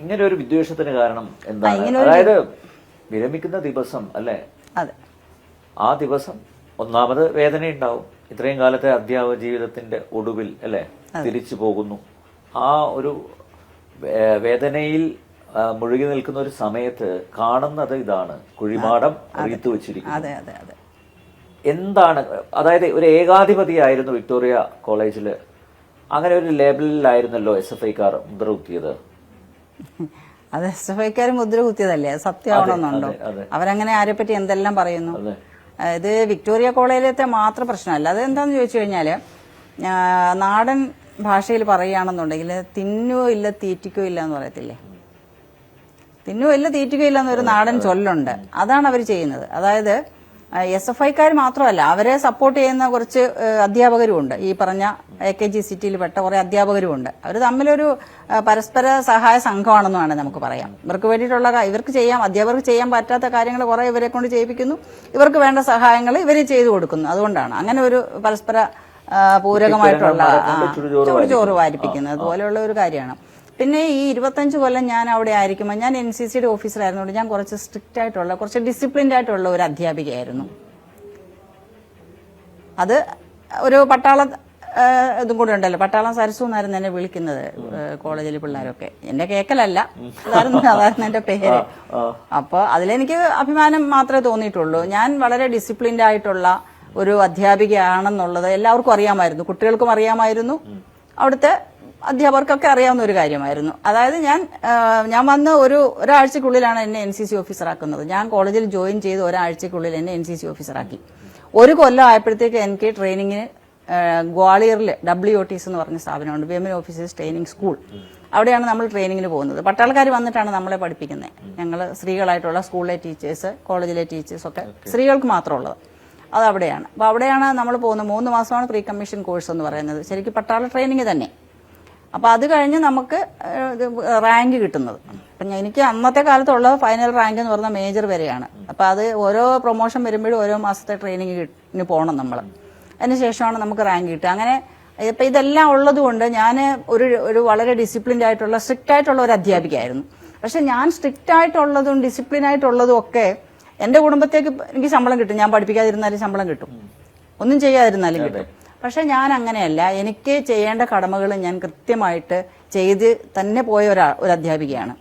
ഇങ്ങനെ ഒരു വിദ്വേഷത്തിന് കാരണം എന്താണ്? അതായത് വിരമിക്കുന്ന ദിവസം അല്ലെ? ആ ദിവസം ഒന്നാമത് വേദനയുണ്ടാവും. ഇത്രയും കാലത്തെ അധ്യാപക ജീവിതത്തിന്റെ ഒടുവിൽ അല്ലെ? തിരിച്ചു പോകുന്നു. ആ ഒരു വേദനയിൽ മുഴുകി നിൽക്കുന്ന ഒരു സമയത്ത് കാണുന്നത് ഇതാണ്. കുഴിമാടം അറിയിത്തു വെച്ചിരിക്കുന്നത് എന്താണ് അതായത് ഒരു ഏകാധിപതിയായിരുന്നു വിക്ടോറിയ കോളേജിൽ അങ്ങനെ ഒരു ലേബലിലായിരുന്നല്ലോ എസ് എഫ് ഐക്കാർ മുദ്ര കുത്തിയത് അത് എസ് എഫ് ഐക്കാർ മുദ്ര കുത്തിയതല്ലേ? അത് സത്യമാണെന്നുണ്ടോ? അവരങ്ങനെ ആരെപ്പറ്റി എന്തെല്ലാം പറയുന്നു? ഇത് വിക്ടോറിയ കോളേജിലത്തെ മാത്രം പ്രശ്നമല്ല. അത് എന്താന്ന് ചോദിച്ചു കഴിഞ്ഞാൽ നാടൻ ഭാഷയിൽ പറയുകയാണെന്നുണ്ടെങ്കിൽ തിന്നോ ഇല്ല തീറ്റിക്കോ ഇല്ല എന്ന് പറയത്തില്ലേ? തിന്നോ ഇല്ല തീറ്റിക്കോ ഇല്ല എന്നൊരു നാടൻ ചൊല്ലുണ്ട്. അതാണ് അവർ ചെയ്യുന്നത്. അതായത് എസ് എഫ് ഐക്കാർ മാത്രമല്ല അവരെ സപ്പോർട്ട് ചെയ്യുന്ന കുറച്ച് അധ്യാപകരും ഉണ്ട് ഈ പറഞ്ഞ എ കെ ജി സിറ്റിയിൽ പെട്ട കുറെ അധ്യാപകരുമുണ്ട്. അവർ തമ്മിലൊരു പരസ്പര സഹായ സംഘമാണെന്ന് വേണേൽ നമുക്ക് പറയാം. ഇവർക്ക് വേണ്ടിയിട്ടുള്ള ഇവർക്ക് ചെയ്യാം അധ്യാപകർക്ക് ചെയ്യാൻ പറ്റാത്ത കാര്യങ്ങൾ കുറെ ഇവരെ കൊണ്ട് ചെയ്യിപ്പിക്കുന്നു. ഇവർക്ക് വേണ്ട സഹായങ്ങൾ ഇവർ ചെയ്തു കൊടുക്കുന്നു. അതുകൊണ്ടാണ് അങ്ങനെ ഒരു പരസ്പര പൂരകമായിട്ടുള്ള ചോറ് വാരിപ്പിക്കുന്നത്. അതുപോലെയുള്ള ഒരു കാര്യമാണ്. പിന്നെ ഈ ഇരുപത്തഞ്ച് കൊല്ലം ഞാൻ അവിടെ ആയിരിക്കുമ്പോൾ ഞാൻ എൻ സി സിയുടെ ഓഫീസറായിരുന്നുകൊണ്ട് ഞാൻ കുറച്ച് സ്ട്രിക്റ്റ് ആയിട്ടുള്ള കുറച്ച് ഡിസിപ്ലിൻഡ് ആയിട്ടുള്ള ഒരു അധ്യാപികയായിരുന്നു. അത് ഒരു പട്ടാള ഇതും കൂടെ ഉണ്ടല്ലോ. പട്ടാളം സരസു എന്നായിരുന്നു എന്നെ വിളിക്കുന്നത് കോളേജിലെ പിള്ളേരൊക്കെ. എന്റെ കേക്കലല്ല. അതായിരുന്നു അതായിരുന്നു എന്റെ പേര്. അപ്പോൾ അതിലെനിക്ക് അഭിമാനം മാത്രമേ തോന്നിയിട്ടുള്ളൂ. ഞാൻ വളരെ ഡിസിപ്ലിൻഡ് ആയിട്ടുള്ള ഒരു അധ്യാപികയാണെന്നുള്ളത് എല്ലാവർക്കും അറിയാമായിരുന്നു. കുട്ടികൾക്കും അറിയാമായിരുന്നു. അവിടുത്തെ അധ്യാപകർക്കൊക്കെ അറിയാവുന്ന ഒരു കാര്യമായിരുന്നു. അതായത് ഞാൻ ഞാൻ വന്ന് ഒരു ഒരാഴ്ചക്കുള്ളിലാണ് എന്നെ എൻ സി സി ഓഫീസറാക്കുന്നത്. ഞാൻ കോളേജിൽ ജോയിൻ ചെയ്ത് ഒരാഴ്ചക്കുള്ളിൽ എന്നെ എൻ സി സി ഓഫീസറാക്കി. ഒരു കൊല്ലം ആയപ്പോഴത്തേക്ക് എനിക്ക് ട്രെയിനിങ്ങിന് ഗ്വാളിയറിൽ ഡബ്ല്യു ഒ ടി എസ് എന്ന് പറഞ്ഞ സ്ഥാപനമുണ്ട്. വിമൻ ഓഫീസേഴ്സ് ട്രെയിനിങ് സ്കൂൾ അവിടെയാണ് നമ്മൾ ട്രെയിനിങ്ങിന് പോകുന്നത്. പട്ടാളക്കാർ വന്നിട്ടാണ് നമ്മളെ പഠിപ്പിക്കുന്നത് ഞങ്ങൾ സ്ത്രീകളായിട്ടുള്ള സ്കൂളിലെ ടീച്ചേഴ്സ് കോളേജിലെ ടീച്ചേഴ്സ് ഒക്കെ സ്ത്രീകൾക്ക് മാത്രമുള്ളത്. അത് അവിടെയാണ് അപ്പോൾ അവിടെയാണ് നമ്മൾ പോകുന്നത് മൂന്ന് മാസമാണ് പ്രീ കമ്മീഷൻ കോഴ്സ് എന്ന് പറയുന്നത്. ശരിക്കും പട്ടാള ട്രെയിനിങ് തന്നെ. അപ്പോൾ അത് കഴിഞ്ഞ് നമുക്ക് റാങ്ക് കിട്ടുന്നത്. അപ്പം എനിക്ക് അന്നത്തെ കാലത്തുള്ള ഫൈനൽ റാങ്ക് എന്ന് പറഞ്ഞാൽ മേജർ വരെയാണ്. അപ്പോൾ അത് ഓരോ പ്രൊമോഷൻ വരുമ്പോഴും ഓരോ മാസത്തെ ട്രെയിനിങ്ങിന് പോകണം നമ്മൾ അതിന് ശേഷമാണ് നമുക്ക് റാങ്ക് കിട്ടുക. അങ്ങനെ ഇപ്പം ഇതെല്ലാം ഉള്ളത് കൊണ്ട് ഞാൻ ഒരു ഒരു വളരെ ഡിസിപ്ലിൻഡ് ആയിട്ടുള്ള സ്ട്രിക്റ്റ് ആയിട്ടുള്ള ഒരു അധ്യാപികയായിരുന്നു. പക്ഷെ ഞാൻ സ്ട്രിക്റ്റ് ആയിട്ടുള്ളതും ഡിസിപ്ലിൻ ആയിട്ടുള്ളതും ഒക്കെ എന്റെ കുടുംബത്തേക്ക് എനിക്ക് ശമ്പളം കിട്ടും. ഞാൻ പഠിപ്പിക്കാതിരുന്നാലും ശമ്പളം കിട്ടും. ഒന്നും ചെയ്യാതിരുന്നാലും കിട്ടും. പക്ഷെ ഞാൻ അങ്ങനെയല്ല. എനിക്ക് ചെയ്യേണ്ട കടമകൾ ഞാൻ കൃത്യമായിട്ട് ചെയ്ത് തന്നെ പോയ ഒരാ ഒരു അധ്യാപികയാണ്.